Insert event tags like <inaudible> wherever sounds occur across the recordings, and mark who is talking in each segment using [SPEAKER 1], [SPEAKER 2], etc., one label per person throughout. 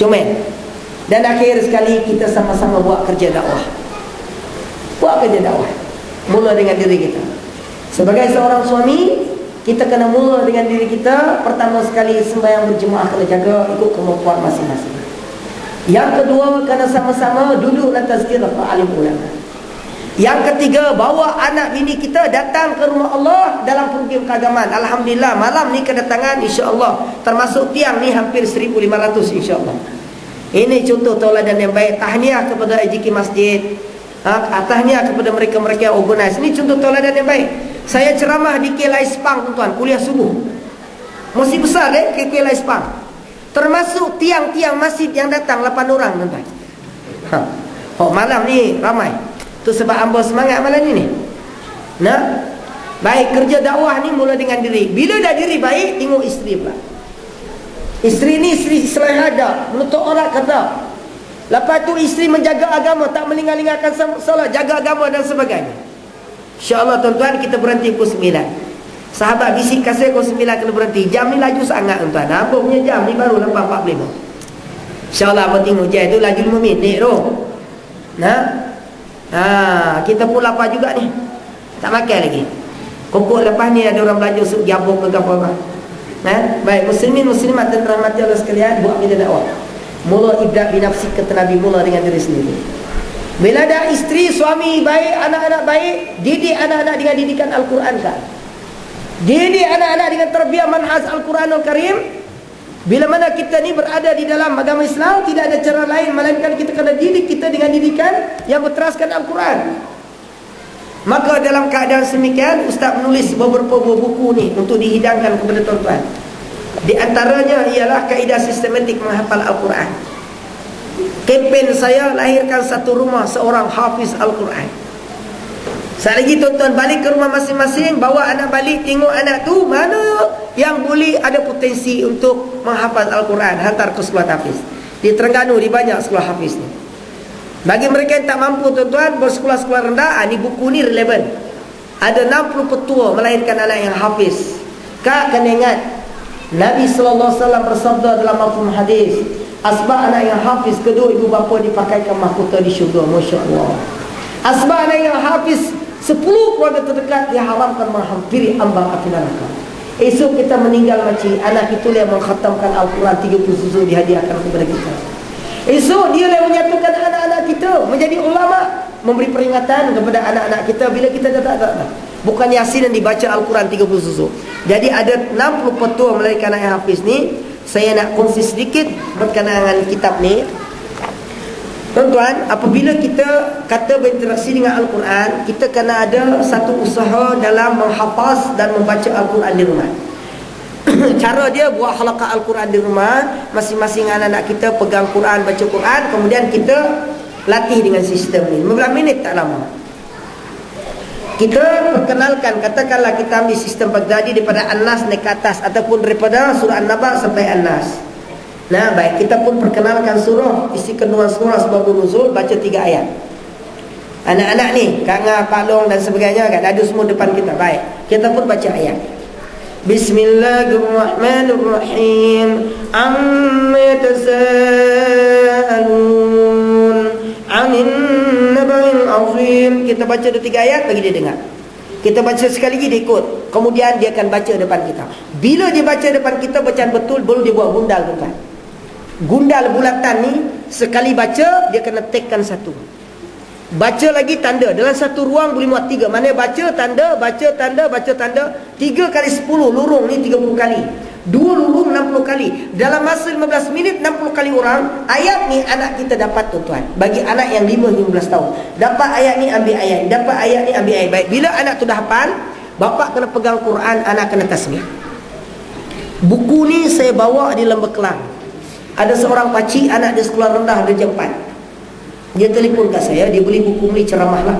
[SPEAKER 1] Comel. Dan akhir sekali kita sama-sama buat kerja dakwah. Buat kerja dakwah. Mula dengan diri kita. Sebagai seorang suami, kita kena mula dengan diri kita. Pertama sekali sembahyang berjemaah kena jaga ikut kemampuan masing-masing. Yang kedua, kena sama-sama duduk dan tazkirah alim ulama. Yang ketiga, bawa anak bini kita datang ke rumah Allah dalam program keagamaan. Alhamdulillah, malam ni kedatangan insya-Allah. Termasuk tiang ni hampir 1500 insya-Allah. Ini contoh tauladan yang baik. Tahniah kepada AJK Masjid. Ha, tahniah kepada mereka-mereka yang organize. Ini contoh tauladan yang baik. Saya ceramah di Kelai Spang tuan-tuan, kuliah subuh. Masih besar eh ke Kelai Spang. Termasuk tiang-tiang masjid yang datang 8 orang tuan-tuan. Ha. Oh, malam ni ramai. Tu sebab hamba semangat malam ni ni. Nah. Baik kerja dakwah ni mula dengan diri. Bila dah diri baik, tengok isteri pula. Isteri ni isteri selahada, menutup orang kata. Lepas tu isteri menjaga agama, tak melingal-lingalkan solat, jaga agama dan sebagainya. InsyaAllah tuan-tuan kita berhenti pukul 9. Sahabat bisik kasih pukul 9 kena berhenti. Jam ni laju sangat tuan-tuan. Apa punya jam ni baru 8.45. InsyaAllah apa tengok jam tu laju 5 minit tu. Nah, Ha, kita pun lapar juga ni. Tak makan lagi. Kokok lepas ni ada orang belajar sup gabung ke apa apa. Ha? Baik, muslimin muslimat dan rahmati Allah sekalian buat bila dakwah. Mula ibda binafsi kata Nabi mula dengan diri sendiri. Bila ada isteri, suami baik, anak-anak baik, didik anak-anak dengan didikan Al-Quran kan. Didik anak-anak dengan terbiah manhaj Al-Quranul Karim, bila mana kita ni berada di dalam agama Islam Tidak ada cara lain Melainkan kita kena didik kita dengan didikan Yang berteraskan Al-Quran Maka dalam keadaan semikian Ustaz menulis beberapa buah buku ni Untuk dihidangkan kepada tuan-tuan. Di antaranya ialah kaedah sistematik menghafal Al-Quran. Kempen saya lahirkan satu rumah Seorang hafiz Al-Quran Saat lagi tuan-tuan balik ke rumah masing-masing Bawa anak balik tengok anak tu Mana yang boleh ada potensi untuk menghafaz Al-Quran Hantar ke sekolah hafiz. Di Terengganu di banyak sekolah hafiz ni. Bagi mereka yang tak mampu tuan-tuan Bersekolah-sekolah rendah ah, buku ni relevan. Ada 60 petua melahirkan anak yang hafiz. Kak kena ingat Nabi SAW bersabda dalam mafum hadis Asbab anak yang hafiz Kedua ibu bapa dipakaikan mahkota di syurga. Masya Allah. Asbab anak yang hafiz Sepuluh keluarga terdekat dia haramkan menghampiri ambang api neraka. Esok kita meninggal macam anak itu yang mengkhatamkan Al-Quran 30 susu dihadiahkan kepada kita. Esok dia yang menyatukan anak-anak kita menjadi ulama, memberi peringatan kepada anak-anak kita bila kita dah tak ada. Bukan Yasin yang dibaca Al-Quran 30 susu. Jadi ada 60 petua melalui anak yang hafiz ni. Saya nak kongsi sedikit berkenaan kitab ni. Tuan-tuan, apabila kita kata berinteraksi dengan Al-Quran, kita kena ada satu usaha dalam menghafaz dan membaca Al-Quran di rumah. <clears throat> Cara dia buat halaqah Al-Quran di rumah, masing-masing anak-anak kita pegang Quran, baca Quran, kemudian kita latih dengan sistem ni. 15 minit tak lama. Kita perkenalkan, katakanlah kita ambil sistem Baghdadi daripada An-Nas naik ke atas ataupun daripada surah An-Naba sampai An-Nas. Nah, baik kita pun perkenalkan surah isi kandungan surah sebab nuzul baca tiga ayat. Anak-anak ni, Kanga, Pak Long dan sebagainya kan ada semua depan kita. Baik, kita pun baca ayat. Bismillahirrahmanirrahim. Amma yatasaalun 'anil naba'il 'azim. Kita baca dua tiga ayat bagi dia dengar. Kita baca sekali lagi dia ikut. Kemudian dia akan baca depan kita. Bila dia baca depan kita bacaan betul baru dia buat gundal tuan Gundal bulatan ni sekali baca dia kena tekan satu. Baca lagi tanda dalam satu ruang boleh muat tiga. Mana baca tanda, baca tanda, baca tanda tiga kali sepuluh lurung ni tiga puluh kali. Dua lurung enam puluh kali. Dalam masa lima belas minit enam puluh kali orang ayat ni anak kita dapat tuan-tuan. Bagi anak yang lima lima belas tahun. Dapat ayat ni ambil ayat. Dapat ayat ni ambil ayat. Baik bila anak tu dah hafal, bapa kena pegang Quran, anak kena tasmih. Buku ni saya bawa di Lembah Kelang. Ada seorang pakcik anak dia sekolah rendah dia 4. Dia telefon kat saya, dia beli buku ni ceramah lah.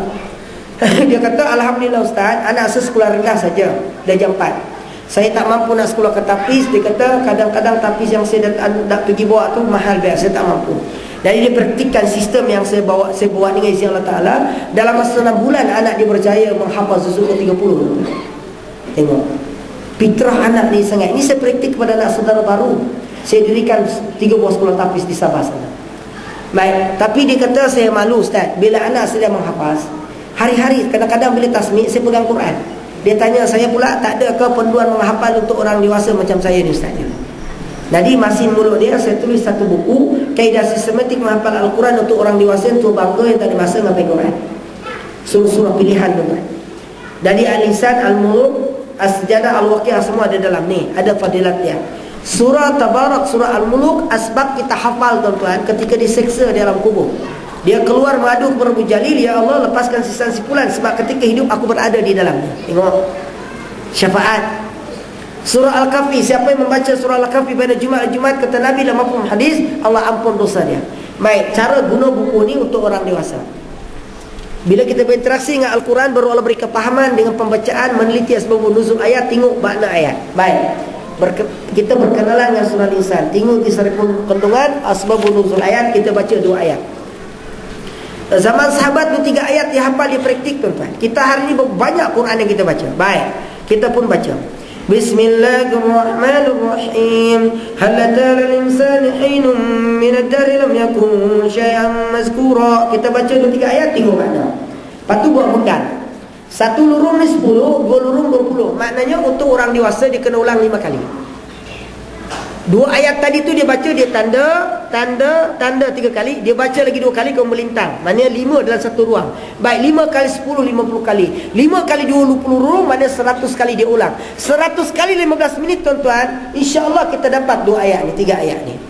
[SPEAKER 1] <laughs> dia kata, Alhamdulillah Ustaz, anak saya sekolah rendah saja. Jam 4. Saya tak mampu nak sekolah ke tapis. Dia kata, kadang-kadang tapis yang saya nak, nak pergi bawa tu mahal biar. Saya tak mampu. Jadi dia praktikkan sistem yang saya bawa saya bawa dengan izin Allah Ta'ala. Dalam masa 6 bulan, anak dia berjaya menghafal sesuatu 30. Tengok. Fitrah anak ni sangat. Ini saya praktik kepada anak saudara baru. Saya dirikan tiga buah sekolah tapis di Sabah sana. Baik, tapi dia kata saya malu Ustaz. Bila anak saya menghafaz, hari-hari kadang-kadang bila tasmik saya pegang Quran. Dia tanya saya pula tak ada ke panduan menghafal untuk orang dewasa macam saya ni Ustaz. Jadi masih mulut dia saya tulis satu buku kaidah sistematik menghafal Al-Quran untuk orang dewasa untuk bangga yang tak ada masa menghafal Quran. Surah-surah pilihan tuan. Dari Al-Insan, Al-Muluk, As-Sejadah, Al-Waqiah semua ada dalam ni. Ada fadilat dia. Surah Tabarak, Surah Al-Muluk Asbab kita hafal tuan-tuan Ketika diseksa di dalam kubur. Dia keluar mengadu kepada Abu Jalil Ya Allah lepaskan sisa sipulan Sebab ketika hidup aku berada di dalamnya Tengok. Syafaat. Surah Al-Kahfi Siapa yang membaca surah Al-Kahfi pada Jumat-Jumat Kata Nabi dalam maupun hadis Allah ampun dosa dia. Baik, cara guna buku ni untuk orang dewasa. Bila kita berinteraksi dengan Al-Quran Baru Allah beri kepahaman dengan pembacaan Meneliti asbab nuzul ayat Tengok makna ayat. Baik berke, kita berkenalan dengan surah Insan. Tengok di sari kandungan asbabun nuzul ayat kita baca dua ayat. Zaman sahabat tu tiga ayat dia hafal dia praktik tuan-tuan. Kita hari ni banyak Quran yang kita baca. Baik, kita pun baca. Bismillahirrahmanirrahim. Hal atala al-insani hinun min ad-dar lam yakun shay'an mazkura. Kita baca dua tiga ayat tengok makna. Lepas tu buat pegang. Satu lurung ni sepuluh, dua lurung dua puluh. Maknanya untuk orang dewasa dia kena ulang lima kali. Dua ayat tadi tu dia baca, dia tanda, tanda, tanda tiga kali. Dia baca lagi dua kali, kemudian melintang. Maknanya lima dalam satu ruang. Baik, lima kali sepuluh, lima puluh kali. Lima kali dua puluh lurung, maknanya seratus kali dia ulang. Seratus kali lima belas minit tuan-tuan. InsyaAllah kita dapat dua ayat ni, tiga ayat ni.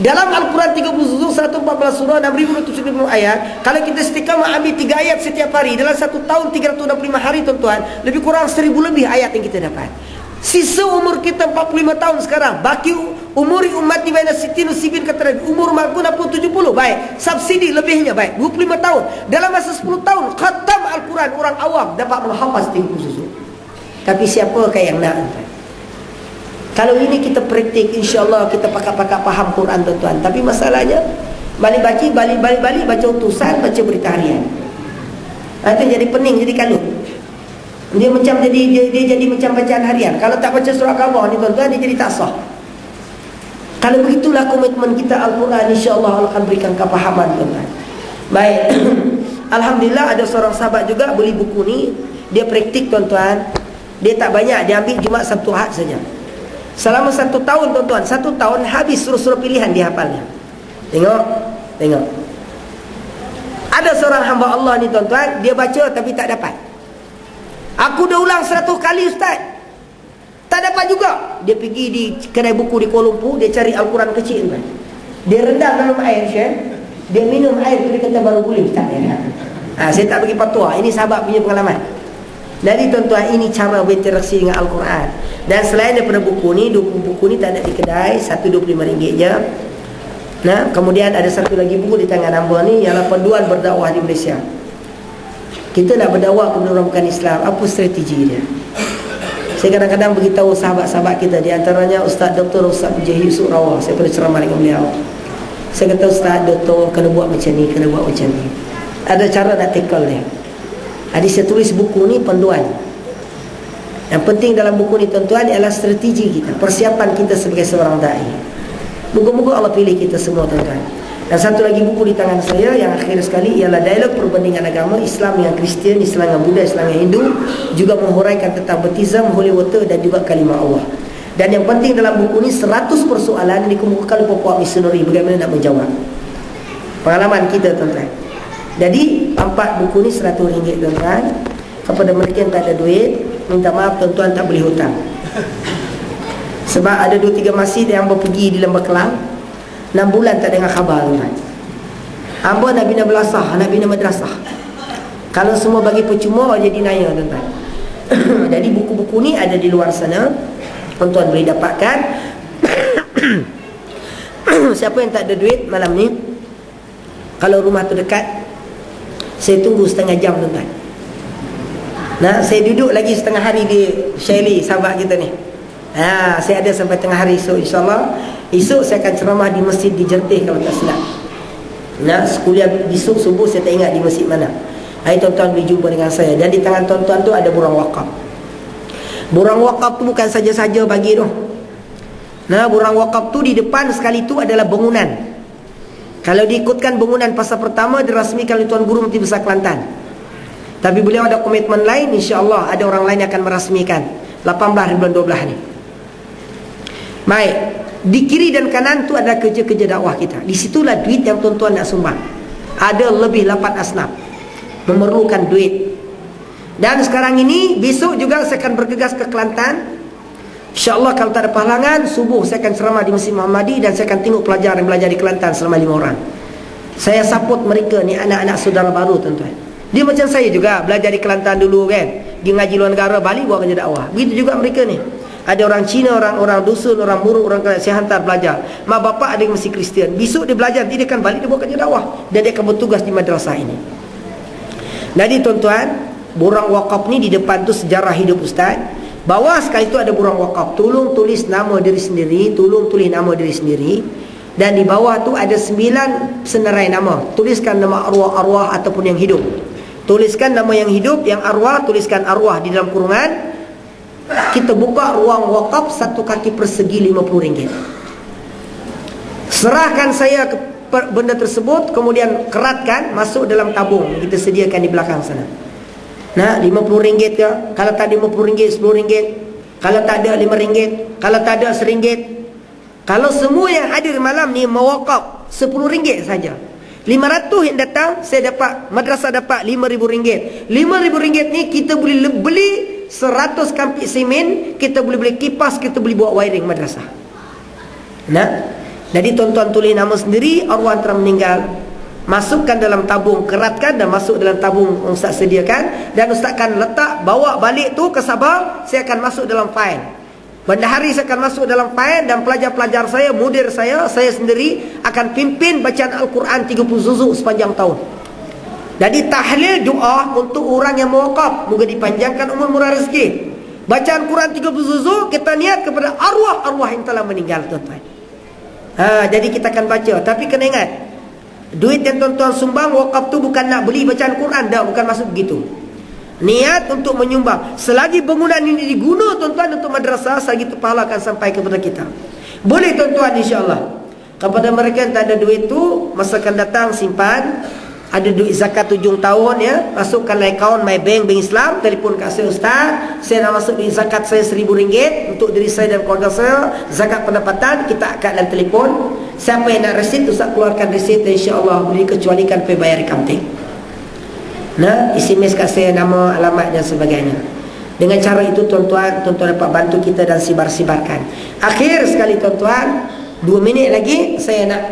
[SPEAKER 1] Dalam Al-Quran 30 surah, 114 surah, 6,750 ayat. Kalau kita istiqamah ambil 3 ayat setiap hari. Dalam satu tahun 365 hari tuan-tuan. Lebih kurang 1000 lebih ayat yang kita dapat. Sisa umur kita 45 tahun sekarang. Baki umur umat di mana Siti Nusibin kata Nabi. Umur makun apa 70. Baik. Subsidi lebihnya baik. 25 tahun. Dalam masa 10 tahun. Khatam Al-Quran orang awam dapat menghafaz 30 susu. Tapi siapakah yang nak? Kalau ini kita praktik insya-Allah kita pakak-pakak faham Quran tuan-tuan. Tapi masalahnya balik baca balik-balik balik baca utusan, baca berita harian. Itu jadi pening, jadi kalut. Dia macam jadi dia, dia jadi macam bacaan harian. Kalau tak baca surah khabar ni tuan-tuan dia jadi tak sah. Kalau begitulah komitmen kita Al-Quran insya-Allah Allah akan berikan kepahaman tuan-tuan. Baik. <coughs> Alhamdulillah ada seorang sahabat juga beli buku ni, dia praktik tuan-tuan. Dia tak banyak, dia ambil Jumaat Sabtu Ahad saja. Selama satu tahun tuan-tuan Satu tahun habis suruh-suruh pilihan dia hafalnya. Tengok Tengok. Ada seorang hamba Allah ni tuan-tuan Dia baca tapi tak dapat. Aku dah ulang seratus kali ustaz. Tak dapat juga. Dia pergi di kedai buku di Kuala Lumpur Dia cari Al-Quran kecil tuan. Dia rendam dalam air syed. Dia minum air tu dia kata baru boleh tak ya? ha, Saya tak bagi patua Ini sahabat punya pengalaman jadi tuan-tuan ini cara berinteraksi dengan Al-Quran. Dan selain daripada buku ni Buku, buku ni tak ada di kedai Satu dua puluh lima ringgit je. Nah, Kemudian ada satu lagi buku di tangan hamba ni Ialah panduan berdakwah di Malaysia. Kita nak berdakwah kepada orang bukan Islam Apa strategi dia? Saya kadang-kadang beritahu sahabat-sahabat kita Di antaranya Ustaz Dr. Ustaz Jahi Yusuf Rawah Saya pernah ceramah dengan beliau. Saya kata Ustaz Dr. kena buat macam ni Kena buat macam ni. Ada cara nak tackle dia Adik saya tulis buku ni panduan. Yang penting dalam buku ni tuan-tuan ialah strategi kita, persiapan kita sebagai seorang dai. Moga-moga Allah pilih kita semua tuan-tuan. Dan satu lagi buku di tangan saya yang akhir sekali ialah dialog perbandingan agama Islam yang Kristian, Islam yang Buddha, Islam yang Hindu juga menghuraikan tentang baptism, holy water dan juga kalimah Allah. Dan yang penting dalam buku ni 100 persoalan dikemukakan oleh puak misioneri bagaimana nak menjawab. Pengalaman kita tuan-tuan. Jadi empat buku ni seratus ringgit tuan-tuan. Kepada mereka yang tak ada duit Minta maaf tuan-tuan tak boleh hutang. Sebab ada dua tiga masjid yang pergi di Lembah Kelang Enam bulan tak dengar khabar tuan-tuan. Hamba nak bina belasah, nak bina madrasah. Kalau semua bagi percuma jadi naya tuan-tuan. <coughs> Jadi buku-buku ni ada di luar sana. Tuan-tuan boleh dapatkan. <coughs> Siapa yang tak ada duit malam ni Kalau rumah tu dekat saya tunggu setengah jam tuan-tuan Nah, saya duduk lagi setengah hari di Shelly, sahabat kita ni. Ha, saya ada sampai tengah hari esok insyaAllah. Esok saya akan ceramah di masjid di Jertih kalau tak silap. Nah, sekuliah besok subuh saya tak ingat di masjid mana. Hai tuan-tuan boleh jumpa dengan saya. Dan di tangan tuan-tuan tu ada burang wakaf. Burang wakaf tu bukan saja-saja bagi tu. Nah, burang wakaf tu di depan sekali tu adalah bangunan. Kalau diikutkan bangunan pasal pertama dirasmikan oleh Tuan Guru Menteri Besar Kelantan. Tapi beliau ada komitmen lain, insya-Allah ada orang lain yang akan merasmikan 18 bulan 12 ni. Baik, di kiri dan kanan tu ada kerja-kerja dakwah kita. Di situlah duit yang tuan-tuan nak sumbang. Ada lebih 8 asnaf memerlukan duit. Dan sekarang ini besok juga saya akan bergegas ke Kelantan InsyaAllah kalau tak ada pahalangan Subuh saya akan ceramah di Masjid Muhammadi Dan saya akan tengok pelajar yang belajar di Kelantan Selama lima orang Saya support mereka ni Anak-anak saudara baru tuan-tuan Dia macam saya juga Belajar di Kelantan dulu kan Pergi ngaji luar negara Bali buat kerja dakwah Begitu juga mereka ni ada orang Cina, orang orang dusun, orang muruk, orang kaya. Saya hantar belajar. Mak bapak ada yang masih Kristian. Besok dia belajar. Nanti dia akan balik, dia buat kerja dakwah. Dan dia akan bertugas di madrasah ini. Jadi tuan-tuan, burang wakaf ni di depan tu sejarah hidup Ustaz. Bawah sekali itu ada burang wakaf. Tolong tulis nama diri sendiri. Tolong tulis nama diri sendiri. Dan di bawah tu ada sembilan senarai nama. Tuliskan nama arwah-arwah ataupun yang hidup. Tuliskan nama yang hidup, yang arwah, tuliskan arwah di dalam kurungan. Kita buka ruang wakaf satu kaki persegi lima puluh ringgit. Serahkan saya ke benda tersebut, kemudian keratkan, masuk dalam tabung. Kita sediakan di belakang sana. Nah, RM50 ke? Kalau tak RM50, RM10. Kalau tak ada RM5. Kalau tak ada RM1. Kalau semua yang hadir malam ni mewakaf RM10 saja. RM500 yang datang, saya dapat, madrasah dapat RM5,000. RM5,000 ni kita boleh beli 100 kampik semen, kita boleh beli kipas, kita boleh buat wiring madrasah. Nah, jadi tuan-tuan tulis nama sendiri, arwah telah meninggal, Masukkan dalam tabung Keratkan dan masuk dalam tabung Ustaz sediakan. Dan Ustaz akan letak Bawa balik tu ke Sabah Saya akan masuk dalam file. Benda hari saya akan masuk dalam file Dan pelajar-pelajar saya Mudir saya Saya sendiri Akan pimpin bacaan Al-Quran 30 zuzuk sepanjang tahun. Jadi tahlil doa Untuk orang yang mewakaf. Moga dipanjangkan umur murah rezeki. Bacaan Quran 30 zuzuk Kita niat kepada arwah-arwah yang telah meninggal tuan-tuan. Ha, Jadi kita akan baca. Tapi kena ingat Duit yang tuan-tuan sumbang wakaf tu bukan nak beli bacaan Quran dah bukan masuk begitu. Niat untuk menyumbang. Selagi bangunan ini diguna tuan-tuan untuk madrasah, selagi itu pahala akan sampai kepada kita. Boleh tuan-tuan insya-Allah. Kepada mereka yang tak ada duit tu, masa akan datang simpan ada duit zakat tujuh tahun ya masukkan akaun my bank bank Islam telefon kat saya ustaz saya nak masuk duit zakat saya seribu ringgit untuk diri saya dan keluarga saya zakat pendapatan kita akad dalam telefon siapa yang nak resit ustaz keluarkan resit insyaallah boleh kecualikan pergi bayar accounting nah SMS kat saya nama alamat dan sebagainya. Dengan cara itu tuan-tuan tuan-tuan dapat bantu kita dan sibar-sibarkan. Akhir sekali tuan-tuan. Dua minit lagi saya nak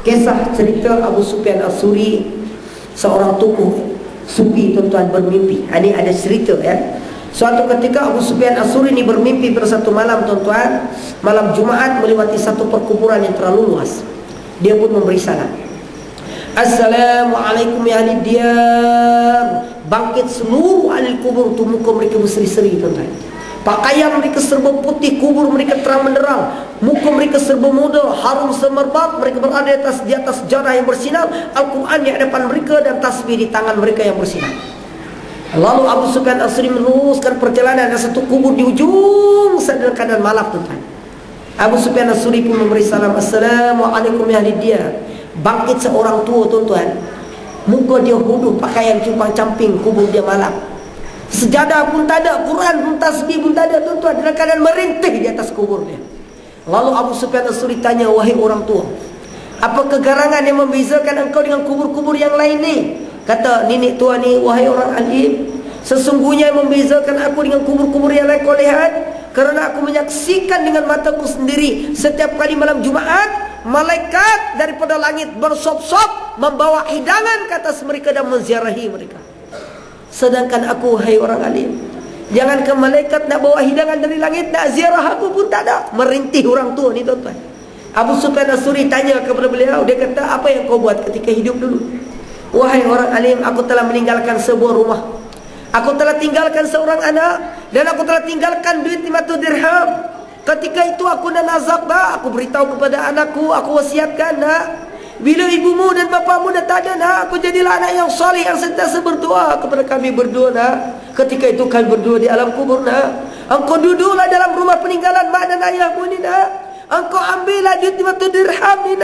[SPEAKER 1] Kisah cerita Abu Sufyan Al-Suri Seorang tokoh Sufi tuan-tuan bermimpi. Ini ada cerita ya Suatu ketika Abu Sufyan Al-Suri ini bermimpi pada satu malam tuan-tuan Malam Jumaat melewati satu perkuburan yang terlalu luas Dia pun memberi salam Assalamualaikum ya ahli diyar Bangkit seluruh ahli kubur tu muka mereka berseri-seri tuan-tuan Pakaian mereka serba putih, kubur mereka terang menderang. Muka mereka serba muda, harum semerbak. Mereka berada di atas, di atas jarah yang bersinar. Al-Quran di hadapan mereka dan tasbih di tangan mereka yang bersinar. Lalu Abu Sufyan Asri meneruskan perjalanan ada satu kubur di ujung sana keadaan malam tuan Abu Sufyan Asri pun memberi salam Assalamualaikum ya dia. Bangkit seorang tua tuan-tuan. Muka dia hudu pakaian cupang camping kubur dia malam. Sejadah pun tak ada, Quran pun tasbih pun tak ada tuan-tuan. Dalam keadaan merintih di atas kubur dia. Lalu Abu Sufyan As-Suri tanya wahai orang tua, apa kegarangan yang membezakan engkau dengan kubur-kubur yang lain ni? Kata nenek tua ni wahai orang alim, sesungguhnya yang membezakan aku dengan kubur-kubur yang lain kau lihat kerana aku menyaksikan dengan mataku sendiri setiap kali malam Jumaat malaikat daripada langit bersop-sop membawa hidangan ke atas mereka dan menziarahi mereka. Sedangkan aku hai orang alim Jangan ke malaikat nak bawa hidangan dari langit Nak ziarah aku pun tak ada. Merintih orang tua ni tuan-tuan. Abu Sufyan Asuri tanya kepada beliau Dia kata apa yang kau buat ketika hidup dulu Wahai orang alim Aku telah meninggalkan sebuah rumah. Aku telah tinggalkan seorang anak Dan aku telah tinggalkan duit 500 dirham. Ketika itu aku dah nazak dah Aku beritahu kepada anakku Aku wasiatkan nak. Bila ibumu dan bapamu dah tak ada nak Aku jadilah anak yang soleh yang sentiasa berdoa Kepada kami berdua nak. Ketika itu kami berdua di alam kubur nak. Engkau duduklah dalam rumah peninggalan mak dan ayahmu ni nak. Engkau ambillah duit 50 dirham ni nak.